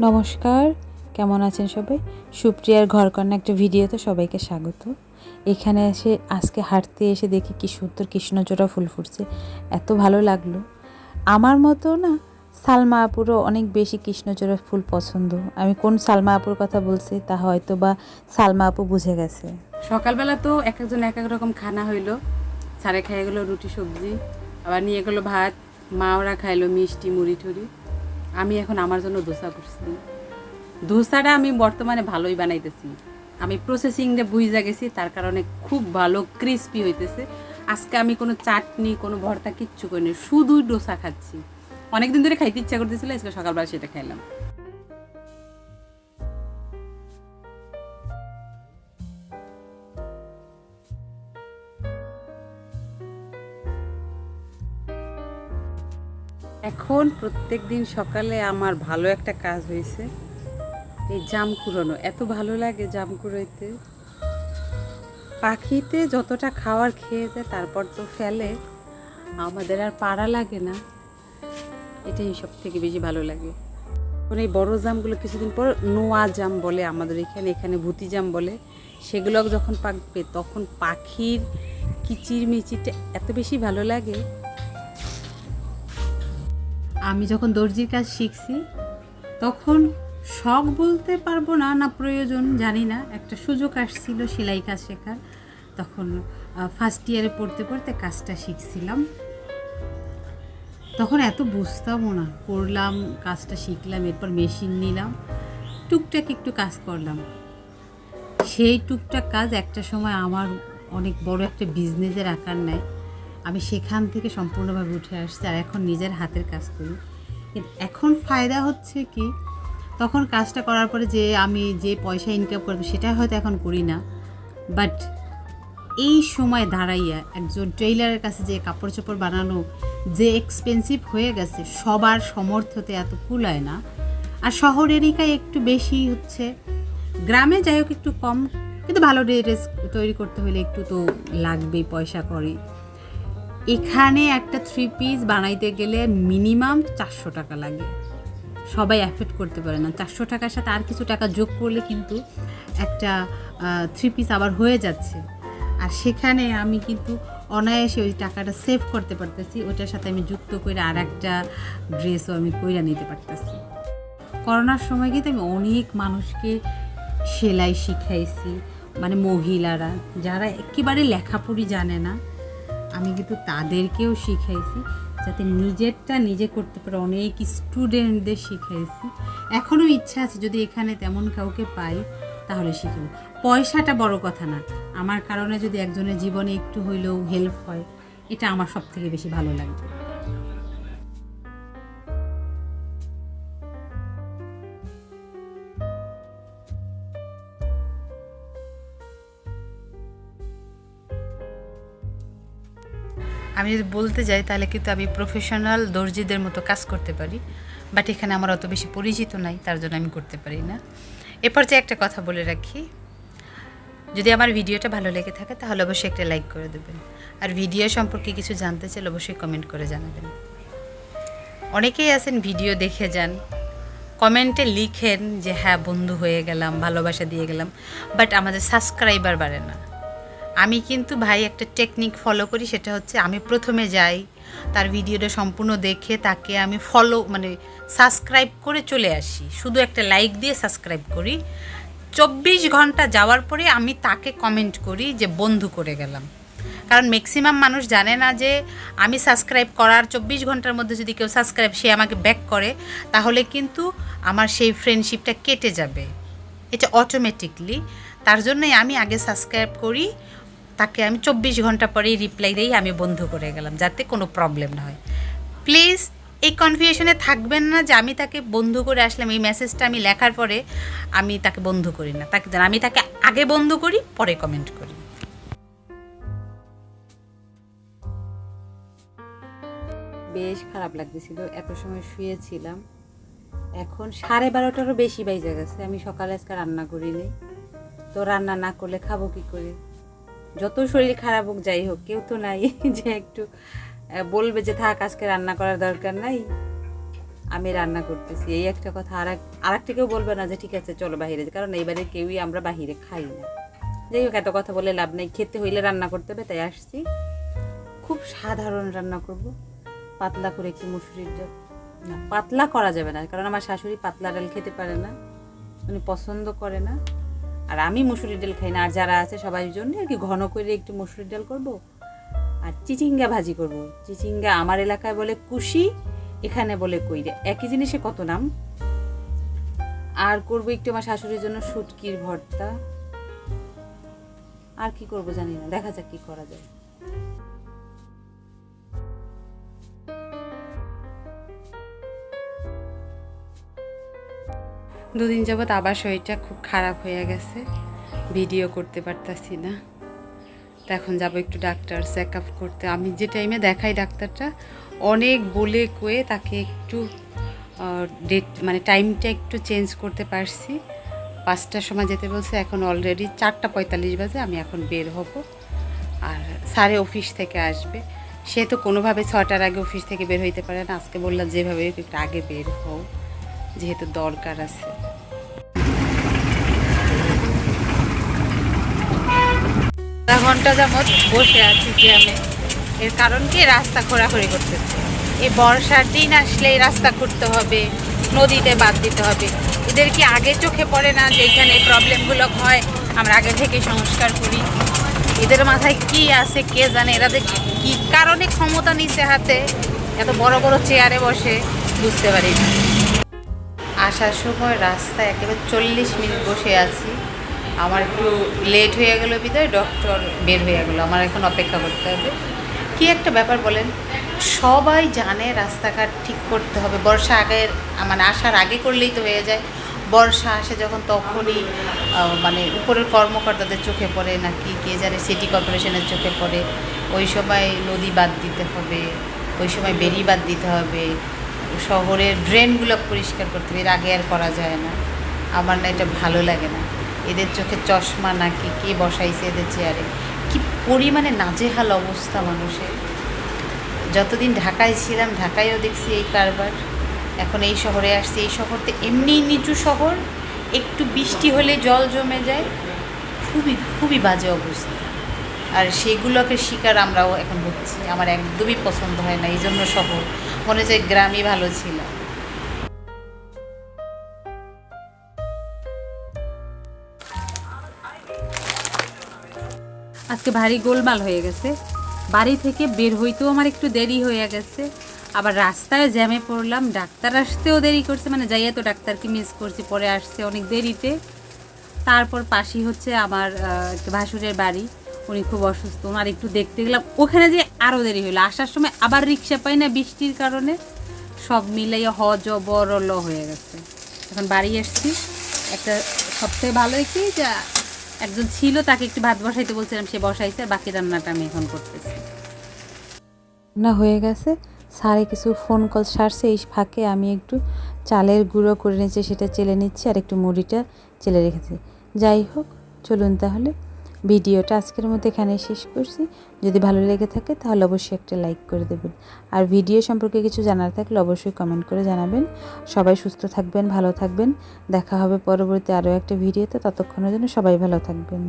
নমস্কার, কেমন আছেন সবাই? সুপ্রিয়ার ঘরকন্যা একটা ভিডিওতে সবাইকে স্বাগত। এখানে এসে আজকে হাঁটতে এসে দেখি কি সুন্দর কৃষ্ণচূড়া ফুল ফুটছে। এত ভালো লাগল। আমার মতো না সালমা আপুরও অনেক বেশি কৃষ্ণচূড়া ফুল পছন্দ। আমি কোন সালমা আপুর কথা বলছি তা হয়তো বা সালমা আপু বুঝে গেছে। সকালবেলা তো এক একজন এক এক রকম খানা হইল। সারে খাইয়ে গেলো রুটি, সবজি, আবার নিয়ে গেলো ভাত। মা ওরা খাইলো মিষ্টি, মুড়ি টুড়ি আমি এখন আমার জন্য দোসা করছি। দোসাটা আমি বর্তমানে ভালোই বানাইতেছি। আমি প্রসেসিংটা বুঝা গেছি, তার কারণে খুব ভালো ক্রিস্পি হইতেছে। আজকে আমি কোনো চাটনি, কোনো ভর্তা কিচ্ছু করিনি, শুধুই ডোসা খাচ্ছি। অনেকদিন ধরে খাইতে ইচ্ছা করতেছিল, আজকে সকালবেলা সেটা খাইলাম। এখন প্রত্যেক দিন সকালে আমার ভালো একটা কাজ হয়েছে, এই জাম কুড়ানো। এত ভালো লাগে জাম কুড়াইতে। পাখিতে যতটা খাওয়ার খেয়ে যায়, তারপর তো ফেলে। আমাদের আর পাড়া লাগে না। এটাই সব থেকে বেশি ভালো লাগে। এখন এই বড় জামগুলো কিছুদিন পর নোয়া জাম বলে আমাদের এখানে এখানে ভুতি জাম বলে সেগুলো যখন পাকবে তখন পাখির কিচির মিচিরটা এত বেশি ভালো লাগে। আমি যখন দর্জির কাজ শিখছি, তখন শখ বলতে পারব না না প্রয়োজন, জানি না। একটা সুযোগ আসছিল সেলাই কাজ শেখার। তখন ফার্স্ট ইয়ারে পড়তে পড়তে কাজটা শিখছিলাম। তখন এত বুঝতামও না। করলাম, কাজটা শিখলাম, এরপর মেশিন নিলাম। টুকটাক একটু কাজ করলাম। সেই টুকটাক কাজ একটা সময় আমার অনেক বড় একটা বিজনেসের আকার নেয়। আমি সেখান থেকে সম্পূর্ণভাবে উঠে আসছি আর এখন নিজের হাতের কাজ করি। কিন্তু এখন ফায়দা হচ্ছে কি, তখন কাজটা করার পরে যে আমি যে পয়সা ইনকাম করব সেটা হয়তো এখন করি না। বাট এই সময় দাঁড়াইয়া একজন টেইলারের কাছে যে কাপড় চোপড় বানানো যে এক্সপেন্সিভ হয়ে গেছে, সবার সমর্থতে এত কুলায় না। আর শহর এরিকায় একটু বেশি হচ্ছে। গ্রামে যাই হোক একটু কম, কিন্তু ভালো ড্রেস তৈরি করতে হলে একটু তো লাগবেই, পয়সা করে এখানে একটা থ্রি পিস বানাইতে গেলে মিনিমাম চারশো টাকা লাগে। সবাই অ্যাফেক্ট করতে পারে না। চারশো টাকার সাথে আর কিছু টাকা যোগ করলে কিন্তু একটা থ্রি পিস আবার হয়ে যাচ্ছে। আর সেখানে আমি কিন্তু অনায়াসে ওই টাকাটা সেভ করতে পারতেছি। ওটার সাথে আমি যুক্ত করে আর একটা ড্রেসও আমি কইরা নিতে পারতেছি। করোনার সময় কিন্তু আমি অনেক মানুষকে সেলাই শিখাইছি। মানে মহিলারা, যারা একেবারে লেখাপড়ি জানে না আমি কিন্তু তাদেরকেও শিখাইছি, যাতে নিজেরটা নিজে করতে পারে। অনেক স্টুডেন্টদের শিখাইছি। এখনও ইচ্ছা আছে যদি এখানে তেমন কাউকে পাই, তাহলে শিখব। পয়সাটা বড় কথা না। আমার কারণে যদি একজনের জীবনে একটু হইলেও হেল্প হয়, এটা আমার সব থেকে বেশি ভালো লাগবে আমি যদি বলতে যাই, তাহলে কিন্তু আমি প্রফেশনাল দর্জিদের মতো কাজ করতে পারি। বাট এখানে আমার অত বেশি পরিচিত নাই, তার জন্য আমি করতে পারি না। এরপর যে একটা কথা বলে রাখি। যদি আমার ভিডিওটা ভালো লেগে থাকে, তাহলে অবশ্যই একটা লাইক করে দেবেন। আর ভিডিও সম্পর্কে কিছু জানতে চাইলে অবশ্যই কমেন্ট করে জানাবেন। অনেকেই আছেন ভিডিও দেখে যান কমেন্টে লিখেন যে হ্যাঁ বন্ধু হয়ে গেলাম, ভালোবাসা দিয়ে গেলাম। বাট আমাদের সাবস্ক্রাইবার বাড়ে না। আমি কিন্তু ভাই একটা টেকনিক ফলো করি, সেটা হচ্ছে আমি প্রথমে যাই, তার ভিডিওটা সম্পূর্ণ দেখে তাকে আমি ফলো মানে সাবস্ক্রাইব করে চলে আসি। শুধু একটা লাইক দিয়ে সাবস্ক্রাইব করি। চব্বিশ ঘণ্টা যাওয়ার পরে আমি তাকে কমেন্ট করি যে বন্ধু করে গেলাম। কারণ ম্যাক্সিমাম মানুষ জানে না যে আমি সাবস্ক্রাইব করার চব্বিশ ঘণ্টার মধ্যে যদি কেউ সাবস্ক্রাইব সে আমাকে ব্যাক করে, তাহলে কিন্তু আমার সেই ফ্রেন্ডশিপটা কেটে যাবে। এটা অটোমেটিকলি তার জন্যই আমি আগে সাবস্ক্রাইব করি তাকে আমি চব্বিশ ঘণ্টা পরেই রিপ্লাই দিই, আমি বন্ধু করে গেলাম, যাতে কোনো প্রবলেম না হয়। প্লিজ এই কনফিউশনে থাকবেন না যে আমি তাকে বন্ধু করে আসলাম, এই মেসেজটা আমি লেখার পরে আমি তাকে বন্ধু করি না। তাকে, আমি তাকে আগে বন্ধু করি, পরে কমেন্ট করি। বেশ খারাপ লাগতেছিল, এত সময় শুয়েছিলাম। এখন সাড়ে বারোটারও বেশি বাইজে গেছে, আমি সকালে আজকে রান্না করিনি। তো রান্না না করলে খাব কি করে? যত শরীর খারাপ হোক, যাই হোক, কেউ তো নাই যে একটু বলবে যে থাক, আজকে রান্না করার দরকার নাই। আমি রান্না করতেছি। এই একটা কথা আর আর একটা কেউ বলবে না যে ঠিক আছে, চলো বাহিরে। কারণ এইবারে কেউই আমরা বাহিরে খাই না। যাই হোক, এত কথা বলে লাভ নেই। খেতে হইলে রান্না করতে হবে, তাই আসছি। খুব সাধারণ রান্না করব। পাতলা করে একটু মুসুরির ডাল। না, পাতলা করা যাবে না, কারণ আমার শাশুড়ি পাতলা ডাল খেতে পারে না। উনি পছন্দ করে না। আর আমি মুসুরির ডাল খাই না। আর যারা আছে সবাই জন্য আর কি ঘন করে একটু মুসুরির ডাল করব। আর চিচিঙ্গা ভাজি করব। চিচিঙ্গা আমার এলাকায় বলে কুশি, এখানে বলে কইরে। একই জিনিসে কত নাম? আর করব একটু আমার শাশুড়ির জন্য সুটকির ভর্তা। আর কি করব জানি না। দেখা যাক কি করা যায়। দুদিন যাবৎ আবার শরীরটা খুব খারাপ হয়ে গেছে। ভিডিও করতে পারতাছি না। তো এখন যাব একটু ডাক্তার চেক আপ করতে। আমি যে টাইমে দেখাই ডাক্তারটা, অনেক বলে কয়ে তাকে একটু ডেট মানে টাইমটা একটু চেঞ্জ করতে পারছি। পাঁচটার সময় যেতে বলছে, এখন অলরেডি চারটা পঁয়তাল্লিশ বাজে, আমি এখন বের হব। আর স্যারে অফিস থেকে আসবে। সে তো কোনোভাবে ছটার আগে অফিস থেকে বের হইতে পারে না। আজকে বললাম, যেভাবে একটু আগে বের হও। যেহেতু দরকার আছে। আধা ঘণ্টা যাবৎ বসে আছি জ্যামে। এর কারণ কি? রাস্তা ঘোরাঘুরি করতেছে। এই বর্ষার দিন আসলে রাস্তা ঘুরতে হবে, নদীতে বাদ দিতে হবে। এদের কি আগে চোখে পড়ে না যে এখানে প্রবলেমগুলো হয়? আমরা আগে থেকে সংস্কার করি। এদের মাথায় কি আছে কে জানে? এরা কি কারণে ক্ষমতা নিচ্ছে হাতে? এত বড় বড় চেয়ারে বসে বুঝতে পারি না। আসার সময় রাস্তায় একেবারে চল্লিশ মিনিট বসে আছি। আমার একটু লেট হয়ে গেলো বিদায় ডক্টর বের হয়ে গেলো। আমার এখন অপেক্ষা করতে হবে। কি একটা ব্যাপার বলেন? সবাই জানে রাস্তাঘাট ঠিক করতে হবে। বর্ষা আগের মানে আসার আগে করলেই তো হয়ে যায়। বর্ষা আসে যখন তখনই মানে উপরের কর্মকর্তাদের চোখে পড়ে নাকি কে জানে সিটি কর্পোরেশনের চোখে পড়ে। ওই সময় নদী বাদ দিতে হবে, ওই সময় বেরি বাদ দিতে হবে। শহরের ড্রেনগুলো পরিষ্কার করতে হবে, এর আগে আর করা যায় না। আমার না এটা ভালো লাগে না। এদের চোখে চশমা নাকি কে বসাইছে এদের চেয়ারে? কি পরিমাণে নাজেহাল অবস্থা মানুষের। যতদিন ঢাকায় ছিলাম, ঢাকায়ও দেখছি এই কারবার। এখন এই শহরে আসছি, এই শহর তো এমনিই নিচু শহর। একটু বৃষ্টি হলে জল জমে যায়। খুবই খুবই বাজে অবস্থা। আর সেগুলোকে শিকার আমরাও এখন হচ্ছি। আমার একদমই পছন্দ হয় না, এই জন্য শহর। মনে হচ্ছে গ্রামই ভালো ছিল। আজকে ভারী গোলমাল হয়ে গেছে। বাড়ি থেকে বের হইতেও আমার একটু দেরি হয়ে গেছে। আবার রাস্তায় জ্যামে পড়লাম, ডাক্তার আসতেও দেরি করছে মানে যাইয়া তো ডাক্তারকে মিস করছি, পরে আসছে অনেক দেরিতে। তারপর পাশেই হচ্ছে আমার ভাসুরের বাড়ি। উনি খুব অসুস্থ, ওনার একটু দেখতে গেলাম। ওখানে যে আরও দেরি হলো আসার সময় আবার রিক্সা পাই না বৃষ্টির কারণে। সব মিলাইয়া হ জ বড় ল হয়ে গেছে। এখন বাড়ি এসছি। একটা সবথেকে ভালো কি যে একজন ছিল, তাকে একটু ভাত বসাইতে বলছিলাম, সে বসাইছে বাকি রান্নাটা আমি এখন করতেছি। না, হয়ে গেছে। স্যারে কিছু ফোন কল সারছে, এই ফাঁকে আমি একটু চালের গুঁড়ো করে নিচ্ছি সেটা চেলে নিচ্ছি, আর একটু মুড়িটা চেলে রেখেছি। যাই হোক, চলুন তাহলে। ভিডিওটা আজকের মতো এখানে শেষ করছি। যদি ভালো লেগে থাকে তাহলে অবশ্যই একটা লাইক করে দেবেন। আর ভিডিও সম্পর্কে কিছু জানার থাকলে অবশ্যই কমেন্ট করে জানাবেন। সবাই সুস্থ থাকবেন, ভালো থাকবেন। দেখা হবে পরবর্তী আরও একটা ভিডিওতে। ততক্ষণের জন্য সবাই ভালো থাকবেন।